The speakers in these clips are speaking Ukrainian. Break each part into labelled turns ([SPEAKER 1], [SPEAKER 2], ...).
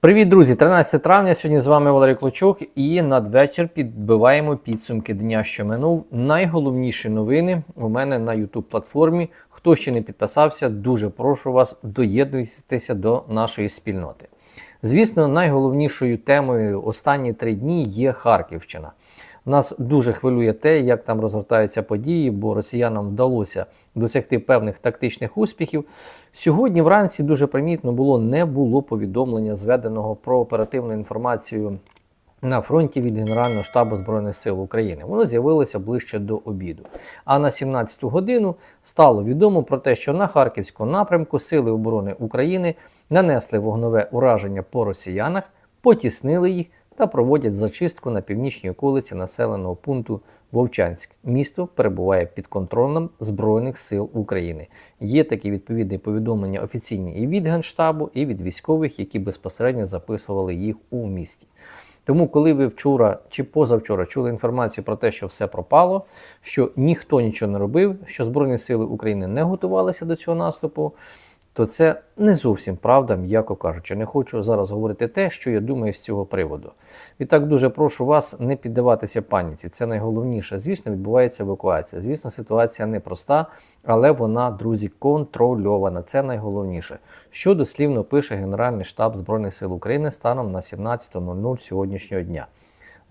[SPEAKER 1] Привіт, друзі! 13 травня. Сьогодні з вами Валерій Клочок і надвечір підбиваємо підсумки дня, що минув. Найголовніші новини у мене на youtube платформі. Хто ще не підписався, дуже прошу вас доєднуйтеся до нашої спільноти. Звісно, найголовнішою темою останні три дні є Харківщина. Нас дуже хвилює те, як там розгортаються події, бо росіянам вдалося досягти певних тактичних успіхів. Сьогодні вранці дуже примітно було не було повідомлення, зведеного про оперативну інформацію на фронті від Генерального штабу Збройних сил України. Воно з'явилося ближче до обіду. А на 17-ту годину стало відомо про те, що на Харківському напрямку Сили оборони України нанесли вогнове ураження по росіянах, потіснили їх та проводять зачистку на північній околиці населеного пункту Вовчанськ. Місто перебуває під контролем Збройних сил України. Є такі відповідні повідомлення офіційні і від Генштабу, і від військових, які безпосередньо записували їх у місті. Тому, коли ви вчора чи позавчора чули інформацію про те, що все пропало, що ніхто нічого не робив, що Збройні Сили України не готувалися до цього наступу, то це не зовсім правда, м'яко кажучи. Не хочу зараз говорити те, що я думаю з цього приводу. Відтак дуже прошу вас не піддаватися паніці. Це найголовніше. Звісно, відбувається евакуація. Звісно, ситуація непроста, але вона, друзі, контрольована. Це найголовніше. Що дослівно пише Генеральний штаб Збройних сил України станом на 17.00 сьогоднішнього дня.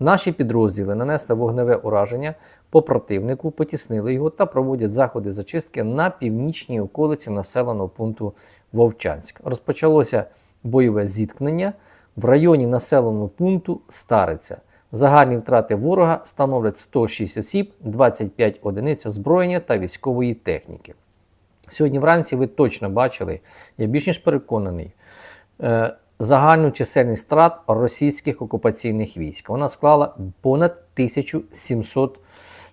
[SPEAKER 1] Наші підрозділи нанесли вогневе ураження по противнику, потіснили його та проводять заходи зачистки на північній околиці населеного пункту Вовчанськ. Розпочалося бойове зіткнення в районі населеного пункту Стариця. Загальні втрати ворога становлять 106 осіб, 25 одиниць озброєння та військової техніки. Сьогодні вранці ви точно бачили, я більш ніж переконаний, е, загальну чисельність втрат російських окупаційних військ. Вона склала понад 1700,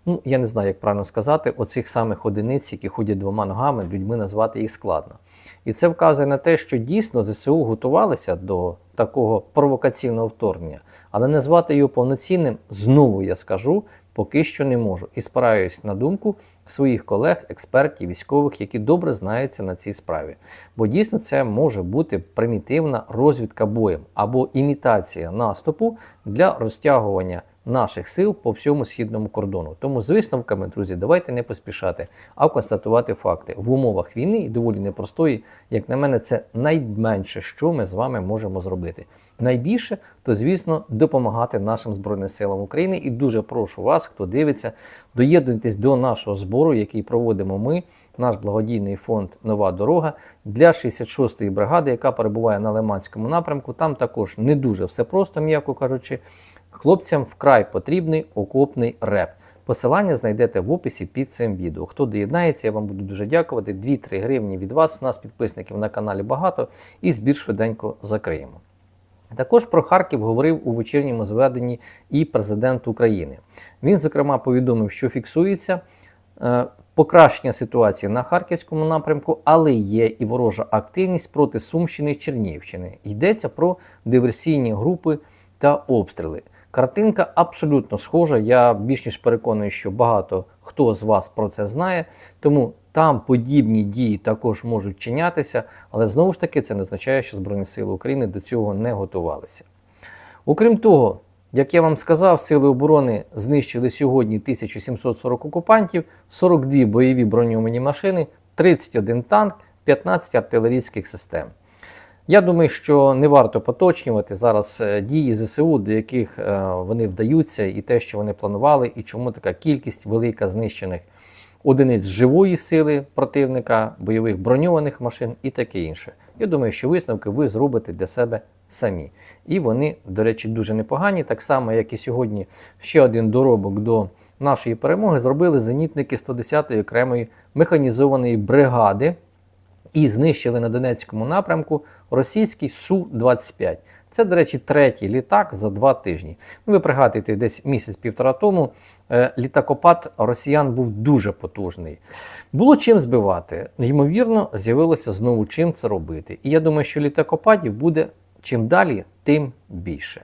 [SPEAKER 1] ну я не знаю, як правильно сказати, оцих самих одиниць, які ходять двома ногами, людьми назвати їх складно. І це вказує на те, що дійсно ЗСУ готувалися до такого провокаційного вторгнення, але назвати його повноцінним, знову я скажу, поки що не можу. І спираюсь на думку своїх колег, експертів, військових, які добре знаються на цій справі. Бо дійсно це може бути примітивна розвідка боєм або імітація наступу для розтягування наших сил по всьому східному кордону. Тому з висновками, друзі, давайте не поспішати, а констатувати факти в умовах війни і доволі непростої, як на мене, це найменше, що ми з вами можемо зробити. Найбільше, то звісно, допомагати нашим збройним силам України. І дуже прошу вас, хто дивиться, доєднуйтесь до нашого збору, який проводимо ми, наш благодійний фонд Нова дорога для 66-ї бригади, яка перебуває на Лиманському напрямку. Там також не дуже все просто, м'яко кажучи. Хлопцям вкрай потрібний окопний реп. Посилання знайдете в описі під цим відео. Хто доєднається, я вам буду дуже дякувати. 2-3 гривні від вас, нас, підписників на каналі багато, і збір швиденько закриємо. Також про Харків говорив у вечірньому зведенні і президент України. Він, зокрема, повідомив, що фіксується е, покращення ситуації на Харківському напрямку, але є і ворожа активність проти Сумщини і Чернігівщини. Йдеться про диверсійні групи та обстріли. Картинка абсолютно схожа. Я більш ніж переконаний, що багато хто з вас про це знає. Тому там подібні дії також можуть чинятися, але знову ж таки це не означає, що Збройні Сили України до цього не готувалися. Окрім того, як я вам сказав, Сили оборони знищили сьогодні 1740 окупантів, 42 бойові броньовані машини, 31 танк, 15 артилерійських систем. Я думаю, що не варто поточнювати зараз е, дії ЗСУ, до яких е, вони вдаються, і те, що вони планували, і чому така кількість велика знищених одиниць живої сили противника, бойових броньованих машин і таке інше. Я думаю, що висновки ви зробите для себе самі. І вони, до речі, дуже непогані. Так само, як і сьогодні, ще один доробок до нашої перемоги зробили зенітники 110-ї окремої механізованої бригади і знищили на Донецькому напрямку російський Су-25. Це, до речі, третій літак за два тижні. Ну, ви пригадуєте, десь місяць-півтора тому е, літакопад росіян був дуже потужний. Було чим збивати. Ймовірно, з'явилося знову чим це робити. І я думаю, що літакопадів буде чим далі, тим більше.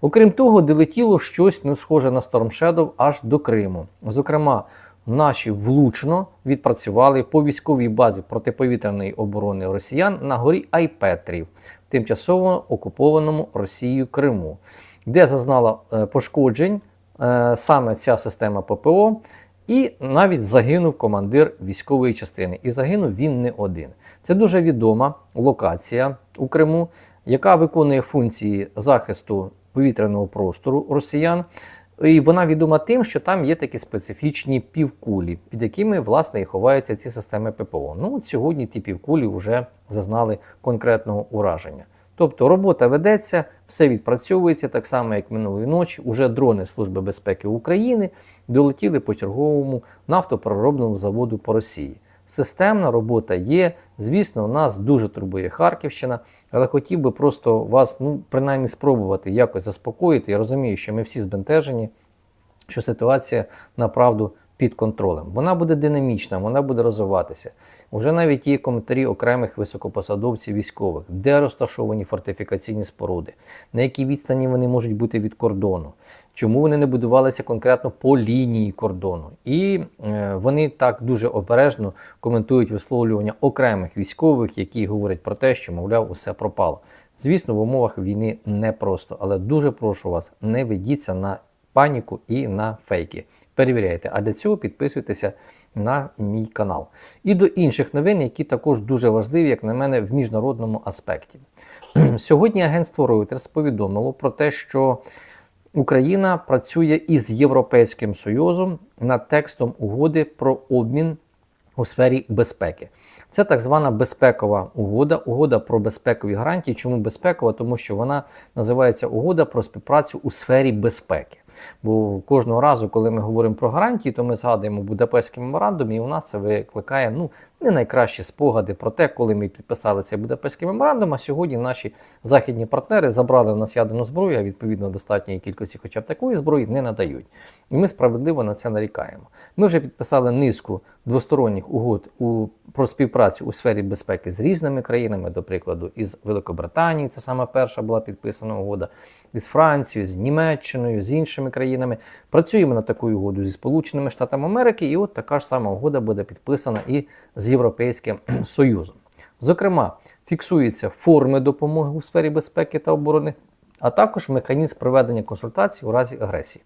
[SPEAKER 1] Окрім того, долетіло щось ну, схоже на Storm Shadow аж до Криму. Зокрема, наші влучно відпрацювали по військовій базі протиповітряної оборони росіян на горі Айпетрів, тимчасово окупованому Росією Криму, де зазнала е, пошкоджень е, саме ця система ППО. І навіть загинув командир військової частини. І загинув він не один. Це дуже відома локація у Криму, яка виконує функції захисту повітряного простору росіян. І вона відома тим, що там є такі специфічні півкулі, під якими власне і ховаються ці системи ППО. Ну от сьогодні ті півкулі вже зазнали конкретного ураження. Тобто робота ведеться, все відпрацьовується так само, як минулої ночі. Уже дрони Служби безпеки України долетіли по черговому нафтопереробному заводу по Росії. Системна робота є. Звісно, нас дуже турбує Харківщина, але хотів би просто вас, ну, принаймні, спробувати якось заспокоїти. Я розумію, що ми всі збентежені, що ситуація направду під контролем. Вона буде динамічна, вона буде розвиватися. Уже навіть є коментарі окремих високопосадовців військових, де розташовані фортифікаційні споруди, на якій відстані вони можуть бути від кордону, чому вони не будувалися конкретно по лінії кордону. І е, вони так дуже обережно коментують висловлювання окремих військових, які говорять про те, що, мовляв, усе пропало. Звісно, в умовах війни непросто, але дуже прошу вас, не ведіться на паніку і на фейки. Перевіряйте, а для цього підписуйтеся на мій канал. І до інших новин, які також дуже важливі, як на мене, в міжнародному аспекті. Сьогодні агентство Reuters повідомило про те, що Україна працює із Європейським Союзом над текстом угоди про обмін у сфері безпеки. Це так звана безпекова угода, угода про безпекові гарантії. Чому безпекова? Тому що вона називається угода про співпрацю у сфері безпеки. Бо кожного разу, коли ми говоримо про гарантії, то ми згадуємо Будапештський меморандум, і у нас це викликає ну, не найкращі спогади про те, коли ми підписали цей Будапештський меморандум. А сьогодні наші західні партнери забрали в нас ядерну зброю, а відповідно достатньої кількості, хоча б такої зброї, не надають. І ми справедливо на це нарікаємо. Ми вже підписали низку двосторонніх угод у про співпрацю у сфері безпеки з різними країнами, до прикладу, із Великобританією, це саме перша була підписана угода, із Францією, з Німеччиною, з іншими країнами. Працюємо над такою угодою зі Сполученими Штатами Америки, і от така ж сама угода буде підписана і з Європейським Союзом. Зокрема, фіксуються форми допомоги у сфері безпеки та оборони, а також механізм проведення консультацій у разі агресії.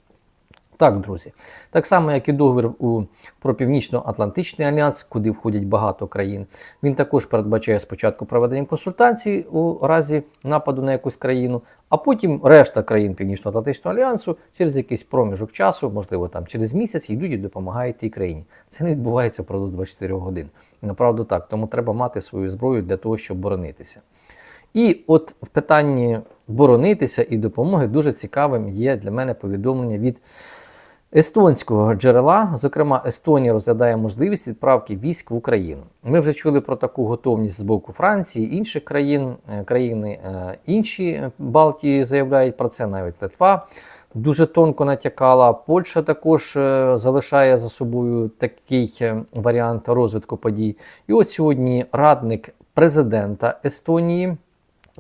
[SPEAKER 1] Так, друзі, так само, як і договір у, про Північно-Атлантичний альянс, куди входять багато країн, він також передбачає спочатку проведення консультацій у разі нападу на якусь країну, а потім решта країн Північно-Атлантичного альянсу через якийсь проміжок часу, можливо, там через місяць, йдуть і допомагають тій країні. Це не відбувається впродовж 24 годин. Направду так, тому треба мати свою зброю для того, щоб боронитися. І от в питанні боронитися і допомоги дуже цікавим є для мене повідомлення від естонського джерела. Зокрема, Естонія розглядає можливість відправки військ в Україну. Ми вже чули про таку готовність з боку Франції, інших країн, е, країни е, інші Балтії заявляють про це, навіть Литва. Дуже тонко натякала. Польща також е, залишає за собою такий варіант розвитку подій. І от сьогодні радник президента Естонії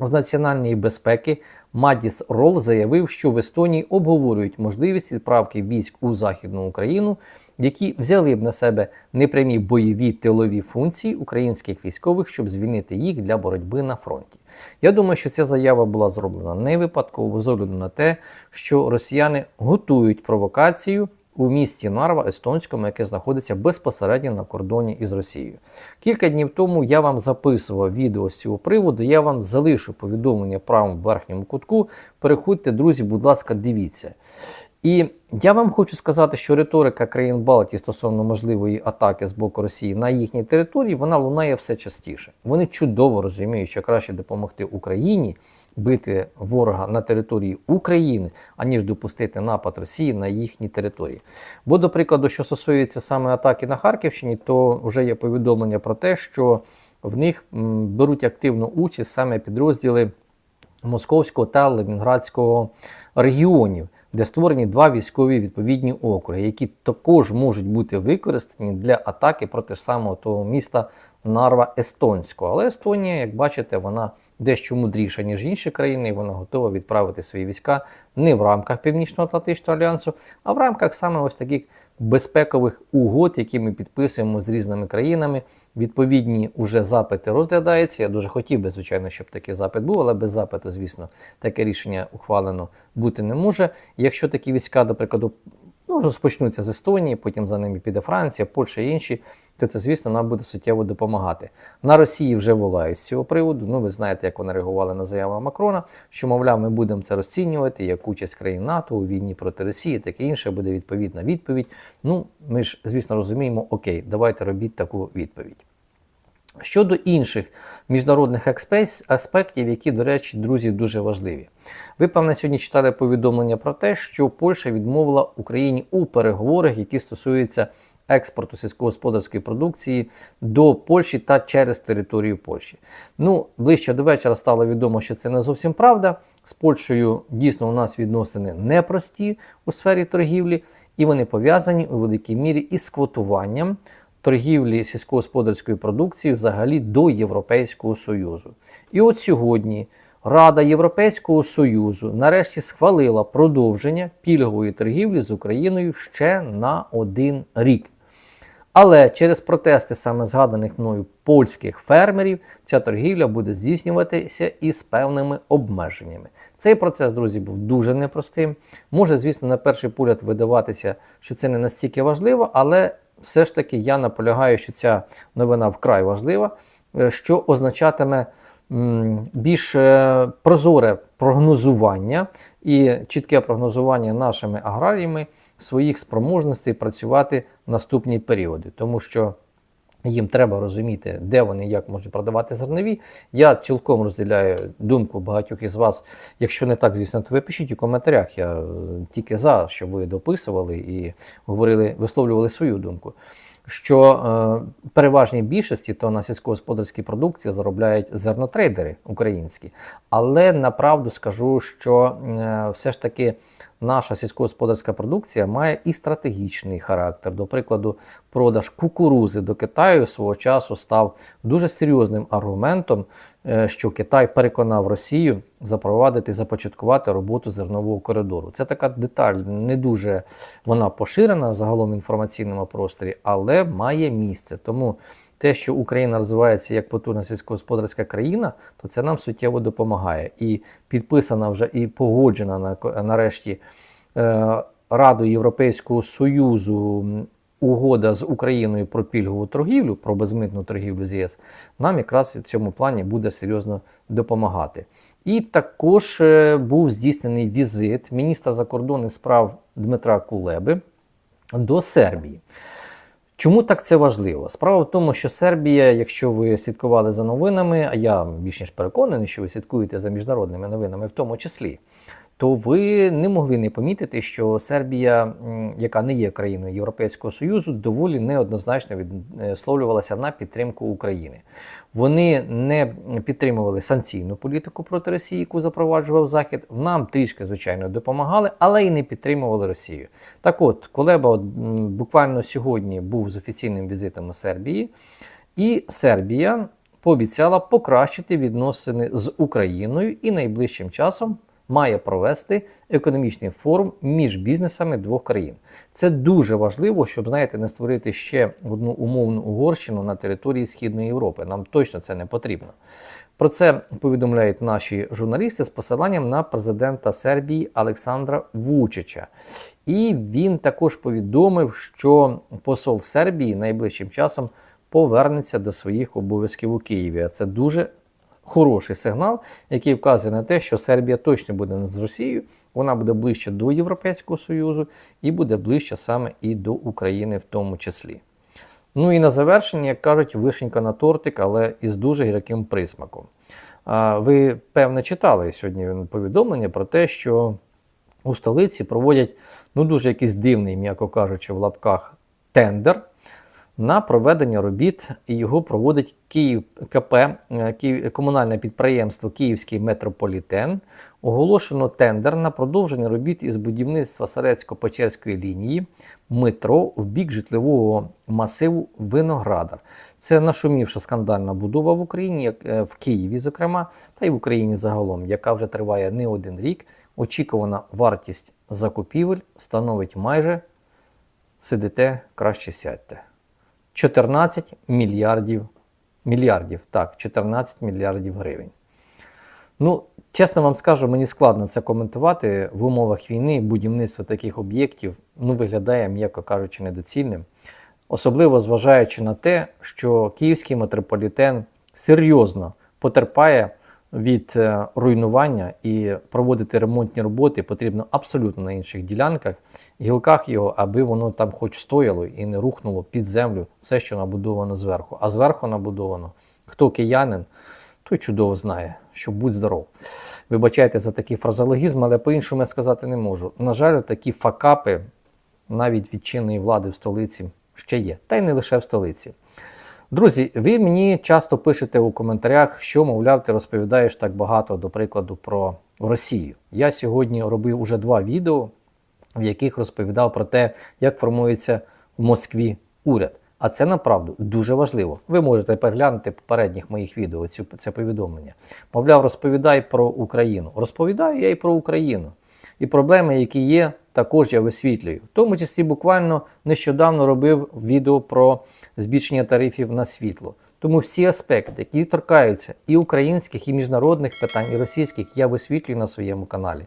[SPEAKER 1] з національної безпеки Мадіс Рол заявив, що в Естонії обговорюють можливість відправки військ у Західну Україну, які взяли б на себе непрямі бойові тилові функції українських військових, щоб звільнити їх для боротьби на фронті. Я думаю, що ця заява була зроблена не випадково з огляду на те, що росіяни готують провокацію у місті Нарва Естонському, яке знаходиться безпосередньо на кордоні із Росією. Кілька днів тому я вам записував відео з цього приводу. Я вам залишу повідомлення правому верхньому кутку. Переходьте, друзі, будь ласка, дивіться. І я вам хочу сказати, що риторика країн Балтії стосовно можливої атаки з боку Росії на їхній території вона лунає все частіше. Вони чудово розуміють, що краще допомогти Україні бити ворога на території України, аніж допустити напад Росії на їхній території. Бо, до прикладу, що стосується саме атаки на Харківщині, то вже є повідомлення про те, що в них беруть активну участь саме підрозділи Московського та Ленінградського регіонів. Де створені два військові відповідні округи, які також можуть бути використані для атаки проти самого того міста Нарва Естонського. Але Естонія, як бачите, вона дещо мудріша, ніж інші країни, і вона готова відправити свої війська не в рамках Північно-Атлантичного альянсу, а в рамках саме ось таких безпекових угод, які ми підписуємо з різними країнами. Відповідні уже запити розглядаються. Я дуже хотів би, звичайно, щоб такий запит був, але без запиту, звісно, таке рішення ухвалено бути не може. Якщо такі війська, до прикладу, ну, розпочнуться з Естонії, потім за ними піде Франція, Польща і інші, то це, звісно, нам буде суттєво допомагати. На Росії вже волають з цього приводу. Ну, ви знаєте, як вони реагували на заяву Макрона, що, мовляв, ми будемо це розцінювати як участь країн НАТО у війні проти Росії, таке інше буде відповідна відповідь. Ну, ми ж, звісно, розуміємо, окей, давайте робіть таку відповідь. Щодо інших міжнародних аспектів, які, до речі, друзі, дуже важливі. Ви, певне, сьогодні читали повідомлення про те, що Польща відмовила Україні у переговорах, які стосуються експорту сільськогосподарської продукції до Польщі та через територію Польщі. Ну, ближче до вечора стало відомо, що це не зовсім правда. З Польщею дійсно у нас відносини непрості у сфері торгівлі, і вони пов'язані у великій мірі із квотуванням торгівлі сільськогосподарської продукції взагалі до Європейського Союзу. І от сьогодні Рада Європейського Союзу нарешті схвалила продовження пільгової торгівлі з Україною ще на один рік. Але через протести саме згаданих мною польських фермерів ця торгівля буде здійснюватися із певними обмеженнями. Цей процес, друзі, був дуже непростим. Може, звісно, на перший погляд видаватися, що це не настільки важливо, але все ж таки я наполягаю, що ця новина вкрай важлива, е, що означатиме більш е, прозоре прогнозування і чітке прогнозування нашими аграріями своїх спроможностей працювати в наступні періоди, тому що їм треба розуміти, де вони як можуть продавати зернові. Я цілком розділяю думку багатьох із вас. Якщо не так, звісно, то ви пишіть у коментарях. Я е, тільки за, щоб ви дописували і говорили, висловлювали свою думку. Що е, переважній більшості то на сільськогосподарській продукції заробляють зернотрейдери українські. Але направду скажу, що е, все ж таки наша сільськогосподарська продукція має і стратегічний характер. До прикладу, продаж кукурузи до Китаю свого часу став дуже серйозним аргументом, що Китай переконав Росію запровадити започаткувати роботу зернового коридору. Це така деталь, не дуже вона поширена загалом інформаційному просторі, але має місце. Тому те, що Україна розвивається як потужна сільськогосподарська країна, то це нам суттєво допомагає. І підписана вже і погоджена на- нарешті е, Радою Європейського Союзу угода з Україною про пільгову торгівлю, про безмитну торгівлю з ЄС, нам якраз в цьому плані буде серйозно допомагати. І також е, був здійснений візит міністра закордонних справ Дмитра Кулеби до Сербії. Чому так це важливо? Справа в тому, що Сербія, якщо ви слідкували за новинами, а я більш ніж переконаний, що ви слідкуєте за міжнародними новинами в тому числі, то ви не могли не помітити, що Сербія, яка не є країною Європейського Союзу, доволі неоднозначно відсловлювалася на підтримку України. Вони не підтримували санкційну політику проти Росії, яку запроваджував Захід. Нам трішки, звичайно, допомагали, але й не підтримували Росію. Так от, Колеба от, буквально сьогодні був з офіційним візитом у Сербії, і Сербія пообіцяла покращити відносини з Україною і найближчим часом має провести економічний форум між бізнесами двох країн. Це дуже важливо, щоб знаєте, не створити ще одну умовну Угорщину на території Східної Європи. Нам точно це не потрібно. Про це повідомляють наші журналісти з посиланням на президента Сербії Олександра Вучича. І він також повідомив, що посол Сербії найближчим часом повернеться до своїх обов'язків у Києві. А Це дуже хороший сигнал, який вказує на те, що Сербія точно буде не з Росією, вона буде ближче до Європейського Союзу і буде ближче саме і до України в тому числі. Ну і на завершення, як кажуть, вишенька на тортик, але із дуже гірким присмаком. Ви, певне, читали сьогодні повідомлення про те, що у столиці проводять ну, дуже якийсь дивний, м'яко кажучи, в лапках тендер на проведення робіт, і його проводить Київ КП, е, Київ, комунальне підприємство Київський метрополітен. Оголошено тендер на продовження робіт із будівництва Сарецько-Печерської лінії метро в бік житлового масиву Виноградар. Це нашумівша скандальна будова в Україні, е, в Києві, зокрема, та й в Україні загалом, яка вже триває не один рік. Очікувана вартість закупівель становить майже сидите, краще сядьте. 14 мільярдів, мільярдів, так, 14 мільярдів гривень. Ну, чесно вам скажу, мені складно це коментувати в умовах війни. Будівництво таких об'єктів ну, виглядає, м'яко кажучи, недоцільним. Особливо зважаючи на те, що київський метрополітен серйозно потерпає від е, руйнування і проводити ремонтні роботи потрібно абсолютно на інших ділянках, гілках його, аби воно там хоч стояло і не рухнуло під землю все, що набудовано зверху. А зверху набудовано хто киянин, той чудово знає, що будь здоров. Вибачайте за такий фразологізм, але по-іншому я сказати не можу. На жаль, такі факапи навіть від чинної влади в столиці ще є, та й не лише в столиці. Друзі, ви мені часто пишете у коментарях, що, мовляв, ти розповідаєш так багато, до прикладу, про Росію. Я сьогодні робив уже два відео, в яких розповідав про те, як формується в Москві уряд. А це направду дуже важливо. Ви можете переглянути попередніх моїх відео цю, це повідомлення. Мовляв, розповідай про Україну. Розповідаю я і про Україну. І проблеми, які є, також я висвітлюю. В тому числі буквально нещодавно робив відео про збільшення тарифів на світло. Тому всі аспекти, які торкаються і українських, і міжнародних питань, і російських, я висвітлюю на своєму каналі.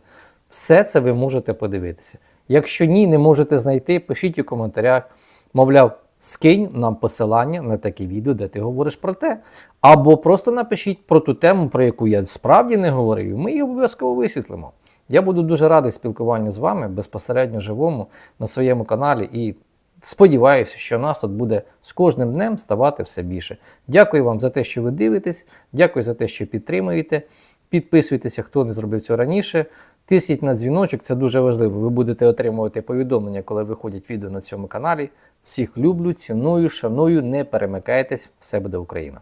[SPEAKER 1] Все це ви можете подивитися. Якщо ні, не можете знайти, пишіть у коментарях. Мовляв, скинь нам посилання на таке відео, де ти говориш про те. Або просто напишіть про ту тему, про яку я справді не говорив, ми її обов'язково висвітлимо. Я буду дуже радий спілкуванню з вами безпосередньо живому на своєму каналі і сподіваюся, що нас тут буде з кожним днем ставати все більше. Дякую вам за те, що ви дивитесь, дякую за те, що підтримуєте. Підписуйтеся, хто не зробив цього раніше. Тисніть на дзвіночок, це дуже важливо. Ви будете отримувати повідомлення, коли виходять відео на цьому каналі. Всіх люблю, ціную, шаную, не перемикайтесь, все буде Україна!